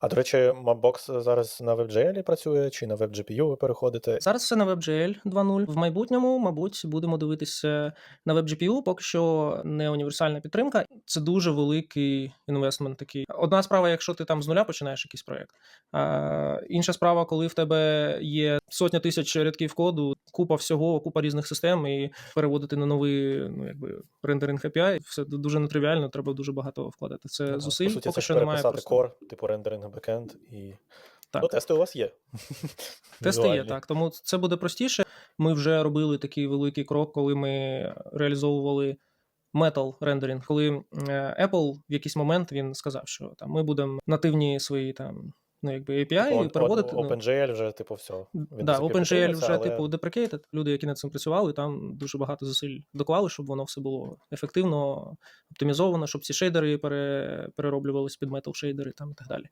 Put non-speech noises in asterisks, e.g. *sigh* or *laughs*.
А до речі, Mapbox зараз на WebGL працює чи на WebGPU ви переходите? Зараз все на WebGL 2.0. В майбутньому, мабуть, будемо дивитися на WebGPU. Поки що не універсальна підтримка. Це дуже великий інвестмент. Такий одна справа, якщо ти там з нуля починаєш якийсь проект. А інша справа, коли в тебе є сотня тисяч рядків коду, купа всього, купа різних систем, і переводити на новий ну якби рендеринг API, все дуже нетривіально. Треба дуже багато вкладати. Це Ага, зусиль. По суті, поки це що немає просто. core, типу рендеринг бекенд і. Так. Ну, тести у вас є. *laughs* Тести є так, тому це буде простіше. Ми вже робили такий великий крок, коли ми реалізовували Metal рендеринг, коли е, Apple в якийсь момент він сказав, що там ми будемо нативні свої там. Ну, якби API Типу, і переводити. ну, вже, типу, все. Він да, OpenGL вже але типу deprecated. Люди, які над цим працювали, там дуже багато зусиль доклали, щоб воно все було ефективно, оптимізовано, щоб ці шейдери пере, перероблювалися під Metal шейдери там і так далі.